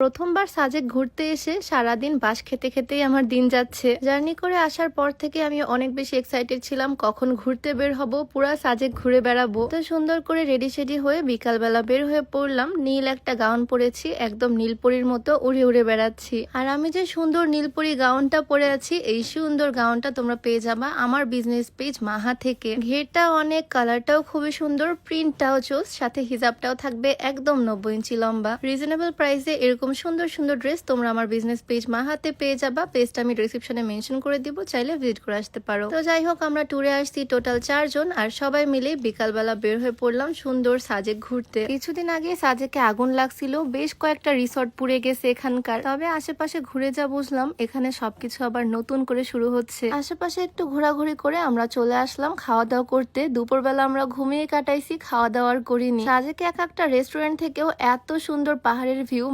প্রথমবার সাজেক ঘুরতে এসে সারাদিন বাস খেতে খেতেই আমার দিন যাচ্ছে। জার্নি করে আসার পর থেকে আমি অনেক বেশি এক্সাইটেড ছিলাম, কখন ঘুরতে বের হব, পুরা সাজেক ঘুরে বেড়াবো। তো সুন্দর করে রেডি সেডি হয়ে বিকালবেলা বের হয়ে পড়লাম, নীল একটা গাউন পরেছি, একদম নীলপরির মতো উড়ে উড়ে বেড়াচ্ছি। আর আমি যে সুন্দর নীলপরি গাউনটা পরে আছি, এই সুন্দর গাউনটা তোমরা পেয়ে যাবা আমার বিজনেস পেজ মাহা থেকে। ঘেরটা অনেক কালারটাও খুবই সুন্দর প্রিন্টটাও চোস সাথে হিজাবটাও থাকবে একদম নব্বই ইঞ্চি লম্বা। রিজনেবল প্রাইসে এরকম সুন্দর সুন্দর ড্রেস তোমরা আমার বিজনেস পেজ মাহাতে পেয়ে যাবা। পেজটা আমি ডিসক্রিপশনে মেনশন করে দিব, চাইলে ভিজিট করে আসতে পারো। তো যাই হোক, আমরা ট্যুরে আসছি টোটাল চারজন আর সবাই মিলে বিকালবেলা বের হয়ে পড়লাম সুন্দর সাজেক ঘুরতে। কিছুদিন আগে সাজেকে আগুন লাগছিল, বেশ কয়েকটা রিসর্ট পুড়ে গেছে এখানকার। তবে আশেপাশে ঘুরে যা বুঝলাম, এখানে সবকিছু আবার নতুন করে শুরু হচ্ছে। আশেপাশে একটু ঘোরাঘুরি করে আমরা চলে আসলাম খাওয়া দাওয়া করতে। দুপুরবেলা আমরা ঘুমিয়ে কাটাইছি খাওয়া দাওয়ার করিনি। সাজেকে এক একটা রেস্টুরেন্ট থেকেও এত সুন্দর পাহাড়ের ভিউ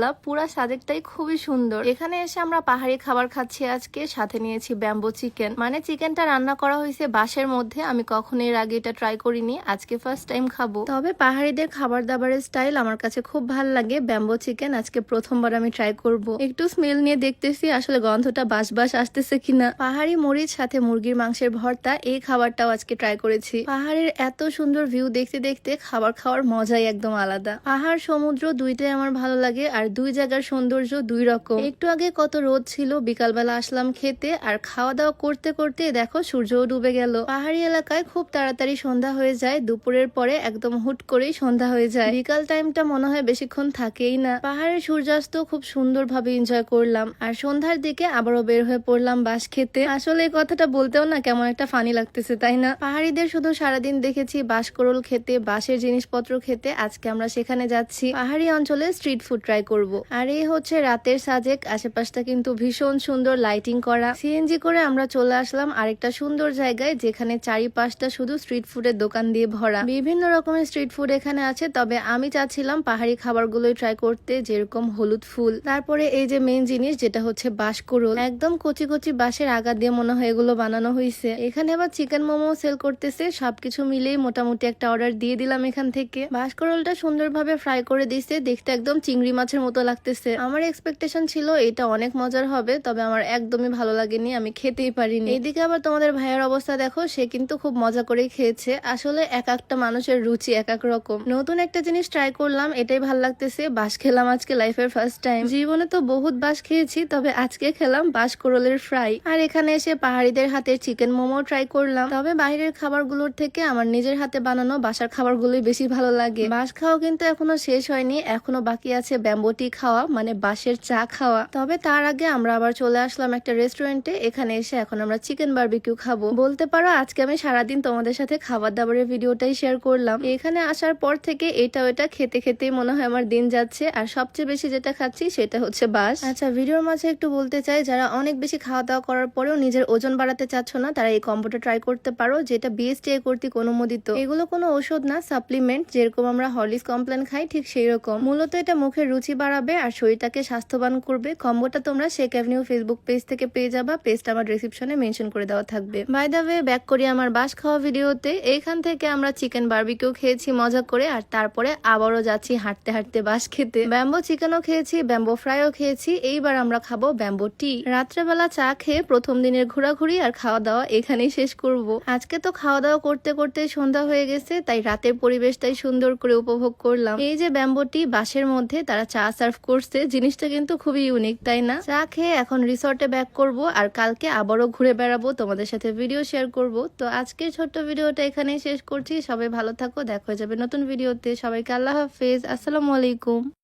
মাসাল্লাহ পুরা সাজেকটাই খুবই সুন্দর। এখানে এসে আমরা পাহাড়ি খাবার খাচ্ছি আজকে, সাথে নিয়েছি ব্যাম্বো চিকেন। মানে চিকেনটা রান্না করা হয়েছে বাসের মধ্যে, আমি কখনো এর আগে এটা ট্রাই করিনি, আজকে ফার্স্ট টাইম খাব। তবে পাহাড়িদের খাবার দাবারের স্টাইল আমার কাছে খুব ভালো লাগে, ব্যাম্বো চিকেন আজকে প্রথমবার আমি ট্রাই করব। একটু স্মেল নিয়ে দেখতেছি, আসলে গন্ধটা বাস বাস আসতেছে কিনা। পাহাড়ি মরিচ সাথে মুরগির মাংসের ভর্তা, এই খাবারটাও আজকে ট্রাই করেছি। পাহাড়ের এত সুন্দর ভিউ দেখতে দেখতে খাবার খাওয়ার মজাই একদম আলাদা। পাহাড়, সমুদ্র দুইটাই আমার ভালো লাগে, আর দুই জায়গার সৌন্দর্য দুই রকম। একটু আগে কত রোদ ছিল, বিকালবেলা আসলাম খেতে, আর খাওয়া দাওয়া করতে করতে দেখো সূর্যও ডুবে গেল। পাহাড়ি এলাকায় খুব তাড়াতাড়ি সন্ধ্যা হয়ে যায়, দুপুরের পরে একদম হুট করেই সন্ধ্যা হয়ে যায়। বিকাল টাইমটা মনে হয় বেশিক্ষণ থাকেই না। পাহাড়ের সূর্যাস্ত খুব সুন্দরভাবে এনজয় করলাম, আর সন্ধ্যার দিকে আবারও বের হয়ে পড়লাম বাস খেতে। আসলে এই কথাটা বলতেও না কেমন একটা ফানি লাগতেছে, তাই না? পাহাড়িদের শুধু সারাদিন দেখেছি বাসকরল খেতে বাঁশের জিনিসপত্র খেতে, আজকে আমরা সেখানে যাচ্ছি। পাহাড়ি অঞ্চলে স্ট্রিট ফুড ট্রাই করব। আর এই হচ্ছে রাতের সাজেক। আশেপাশটা কিন্তু ভীষণ সুন্দর লাইটিং করা। সিএনজি করে আমরা চলে আসলাম আরেকটা সুন্দর জায়গায়, যেখানে চারিপাশটা শুধু স্ট্রিট ফুডের দোকান দিয়ে ভরা। বিভিন্ন রকমের স্ট্রিট ফুড এখানে আছে, তবে আমি চাচ্ছিলাম পাহাড়ি খাবারগুলোই ট্রাই করতে, যেরকম হলুদ ফুল। তারপরে এই যে মেন জিনিস, যেটা হচ্ছে বাঁশকুড়ুল। একদম কচি কচি বাঁশের আগা দিয়ে মনে হয় এগুলো বানানো হয়েছে এখানে আবার চিকেন মোমো সেল করতেছে, সবকিছু মিলেই মোটামুটি একটা অর্ডার দিয়ে দিলাম এখান থেকে। বাঁশকুড়ুলটা সুন্দরভাবে ফ্রাই করে দিছে, দেখতে একদম চিংড়ি মাছের লাগতেছে। আমার এক্সপেকটেশন ছিল এটা অনেক মজার হবে, তবে আমার একদমই ভালো লাগেনি, আমি খেতেই পারিনি। এইদিকে আবার তোমাদের ভাইয়ের অবস্থা দেখো, সে কিন্তু খুব মজা করেই খেয়েছে। আসলে এক একটা মানুষের রুচি এক এক রকম। নতুন একটা জিনিস ট্রাই করলাম, এটাই ভালো লাগতেছে। বাস খেলাম আজকে লাইফের ফার্স্ট টাইম জীবনে তো বহুত বাস খেয়েছি, তবে আজকে খেলাম বাস কোরলের ফ্রাই আর এখানে এসে পাহাড়িদের হাতে চিকেন মোমো ট্রাই করলাম। তবে বাইরের খাবারগুলোর থেকে আমার নিজের হাতে বানানো বাসার খাবারগুলোই বেশি ভালো লাগে। বাস খাওয়া কিন্তু এখনও শেষ হয়নি, এখনও বাকি আছে ব্যাম্বটি খাওয়া মানে বাঁশের চা খাওয়া। তবে তার আগে আমরা আবার চলে আসলাম একটা রেস্টুরেন্টে এখানে এসে এখন আমরা চিকেন বারবিকিউ খাব। বলতে পারো, আজকে আমি সারাদিন তোমাদের সাথে খাবার দাবারের ভিডিওটাই শেয়ার করলাম। এখানে আসার পর থেকে এটা ওটা খেতে খেতেই মনে হয় আমার দিন যাচ্ছে। আর সবচেয়ে বেশি যেটা খাচ্ছি সেটা হচ্ছে বাস আচ্ছা ভিডিওর মাঝে একটু বলতে চাই, যারা অনেক বেশি খাওয়া দাওয়া করার পরেও নিজের ওজন বাড়াতে চাচ্ছ না, তারা এই কম্বোটা ট্রাই করতে পারো, যেটা বিএসটিআই কর্তৃক অনুমোদিত। এগুলো কোনো ওষুধ না সাপ্লিমেন্ট যেরকম আমরা হরলিক্স কমপ্লেন খাই, ঠিক সেই রকম মূলত এটা মুখের রুচি বাড়াবে আর শরীরটাকে স্বাস্থ্যবান করবে। কম্বোটা তোমরা শেক অ্যাভিনিউ ফেসবুক পেজ থেকে পেয়ে যাবা। পেজটা আমার ডিসক্রিপশনে মেনশন করে দেওয়া থাকবে। বাই দা ওয়ে ব্যাক করি আমার বাস খাওয়া ভিডিওতে এইখান থেকে আমরা চিকেন বারবিকিউ খেয়েছি, মজা করে। আর তারপরে আবারও যাচ্ছি হাঁটতে হাঁটতে বাস খেতে। ব্যাম্বো চিকেনও খেয়েছি ব্যাম্বো ফ্রাইও খেয়েছি। এইবার আমরা খাব ব্যাম্বো টি রাত্রেবেলা চা খেয়ে প্রথম দিনের ঘোরাঘুরি আর খাওয়া দাওয়া এখানেই শেষ করব। আজকে তো খাওয়া দাওয়া করতে করতে সন্ধ্যা হয়ে গেছে, তাই রাতের পরিবেশটাই সুন্দর করে উপভোগ করলাম। এই যে ব্যাম্বো ব্যাম্বোটি বাসের মধ্যে তারা চা সার্ভ করছে। জিনিসটা কিন্তু খুবই ইউনিক তাই না? চা খেয়ে এখন রিসর্টে ব্যাক করব আর কালকে আবারও ঘুরে বেড়াবো। তোমাদের সাথে ভিডিও শেয়ার করব। তো আজকে ছোট্ট ভিডিওটা এখানেই শেষ করছি। সবাই ভালো থাকো। দেখা যাবে নতুন ভিডিওতে সবাইকে আল্লাহ হাফেজ। আসসালামু আলাইকুম।